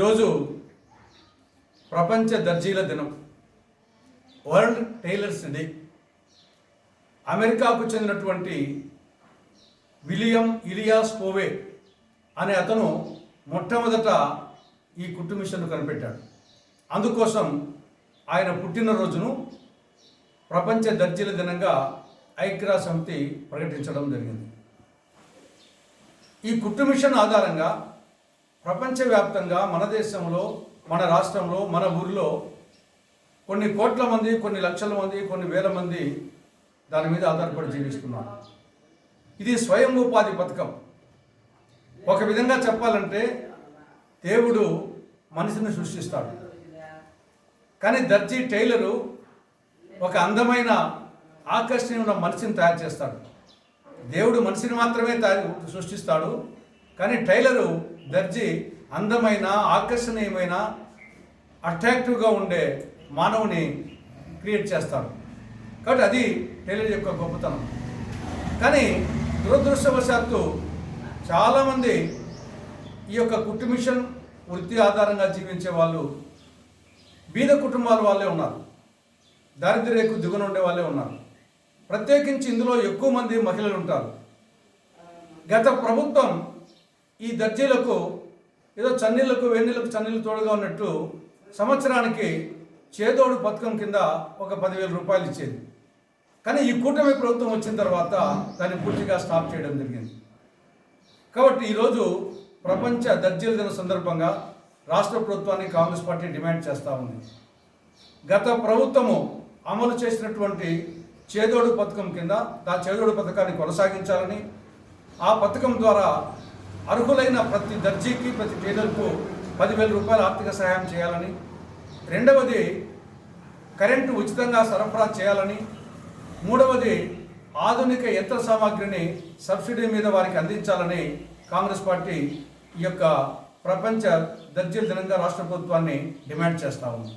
ఈరోజు ప్రపంచ దర్జీల దినం. World tailors day. అమెరికాకు చెందినటువంటి విలియం ఇలియాస్ పోవే అనే అతను మొట్టమొదట ఈ కుట్టు మిషన్ను కనిపెట్టాడు. అందుకోసం ఆయన పుట్టినరోజును ప్రపంచ దర్జీల దినంగా ఐక్యరాజ్య సమితి ప్రకటించడం జరిగింది. ఈ కుట్టు మిషన్ ఆధారంగా ప్రపంచవ్యాప్తంగా మన దేశంలో మన రాష్ట్రంలో మన ఊరిలో కొన్ని కోట్ల మంది కొన్ని లక్షల మంది కొన్ని వేల మంది దాని మీద ఆధారపడి జీవిస్తున్నారు. ఇది స్వయం ఉపాధి పథకం. ఒక విధంగా చెప్పాలంటే దేవుడు మనిషిని సృష్టిస్తాడు. కానీ దర్జీ టైలరు ఒక అందమైన ఆకర్షణీయమైన మనిషిని తయారు చేస్తాడు. దేవుడు మనిషిని మాత్రమే తయారు సృష్టిస్తాడు. కానీ టైలరు దర్జీ అందమైన ఆకర్షణీయమైన అట్రాక్టివ్గా ఉండే మానవుని క్రియేట్ చేస్తాడు కాబట్టి అది టైలర్ యొక్క గొప్పతనం. కానీ దురదృష్టవశాత్తు చాలామంది ఈ యొక్క కుట్టు మిషన్ వృత్తి ఆధారంగా జీవించే వాళ్ళు బీద కుటుంబాల వాళ్ళే ఉన్నారు. దారిద్ర్యకు దిగున ఉండే వాళ్ళే ఉన్నారు. ప్రత్యేకించి ఇందులో ఎక్కువ మంది మహిళలు ఉంటారు. గత ప్రభుత్వం ఈ దర్జీలకు ఏదో చన్నీళ్ళకు వేన్నీళ్ళకు చన్నీళ్ళు తోడుగా ఉన్నట్టు సంవత్సరానికి చేదోడు పథకం కింద ఒక పదివేల రూపాయలు ఇచ్చేది. కానీ ఈ కూటమి ప్రభుత్వం వచ్చిన తర్వాత దాన్ని పూర్తిగా స్టాప్ చేయడం జరిగింది. కాబట్టి ఈరోజు ప్రపంచ దర్జీల దిన సందర్భంగా రాష్ట్ర ప్రభుత్వాన్ని కాంగ్రెస్ పార్టీ డిమాండ్ చేస్తూ ఉంది. గత ప్రభుత్వము అమలు చేసినటువంటి చేదోడు పథకం కింద ఆ చేదోడు పథకాన్ని కొనసాగించాలని ఆ పథకం ద్వారా అర్హులైన ప్రతి దర్జీకి ప్రతి టైలర్కు పదివేల రూపాయల ఆర్థిక సహాయం చేయాలని రెండవది కరెంటు ఉచితంగా సరఫరా చేయాలని మూడవది ఆధునిక యంత్ర సామాగ్రిని సబ్సిడీ మీద వారికి అందించాలని కాంగ్రెస్ పార్టీ ఈ యొక్క ప్రపంచ దర్జీల దినంగా రాష్ట్ర ప్రభుత్వాన్ని డిమాండ్ చేస్తా ఉంది.